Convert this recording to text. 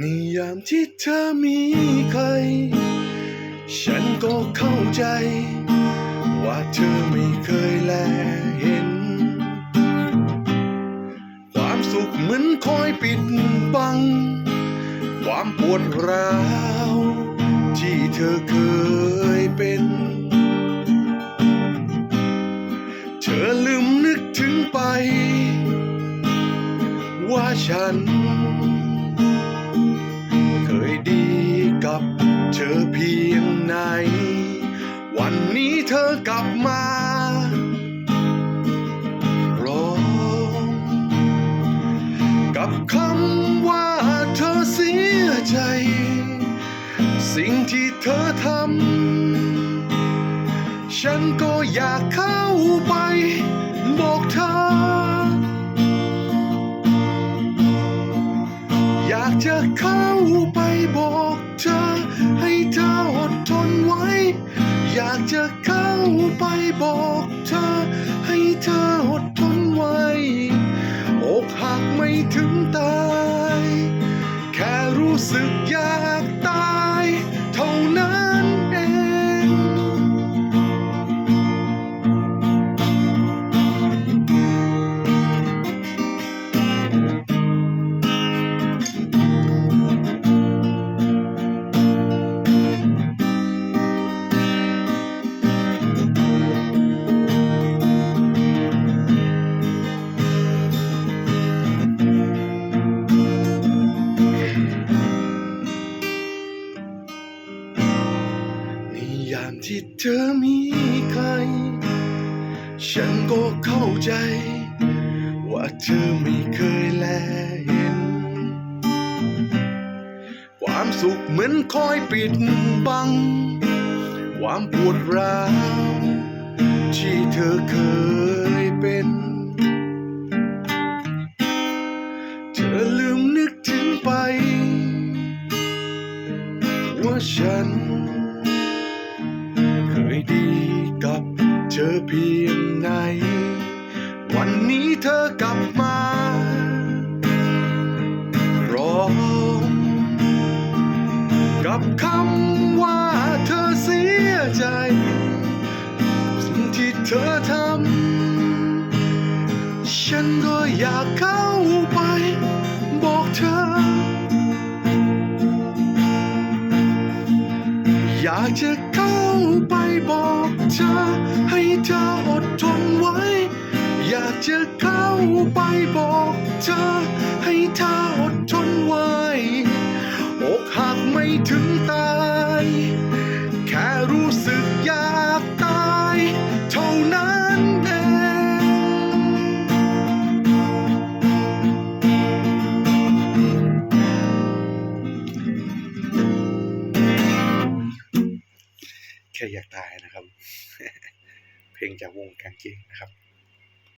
ในยามที่เธอมีใคร ฉันก็เข้าใจ ว่าเธอไม่เคยแลเห็น ความสุขเหมือนคอยปิดบัง ความปวดร้าว ที่เธอเคยเป็น เธอลืมนึกถึงไป ว่าฉัน ดีกับเธอเพียงไหน วันนี้เธอกลับมาร้องกับคำว่าเธอเสียใจ สิ่งที่เธอทำฉันก็อยากเข้าไปบอกเธอ อยากจะเข้า บอกเธอ ให้เธออดทนไว้ อยากจะเข้าไปบอกเธอ ให้เธออดทนไว้อกหักไม่ถึงตาย แค่รู้สึกยาก ยามที่เธอมีใคร ฉันก็เข้าใจ ว่าเธอไม่เคยแลเห็น ความสุขเหมือนคอยปิดบัง ความปวดร้าว ที่เธอเคยเป็น เธอลืมนึกถึงไป ว่าฉัน เพียงไหน วันนี้เธอกลับมาร้องกับคำว่าเธอเสียใจสิ่งที่เธอทำฉันก็อยากเข้าไปบอกเธอ อยากจะ ไปบอกเธอ ให้เธออดทนไว้ อยากจะเข้าไปบอกเธอ ให้เธออดทนไว้อกหักไม่ถึงตา แค่อยากตายนะครับ เพลงจากวงกางเกงนะครับ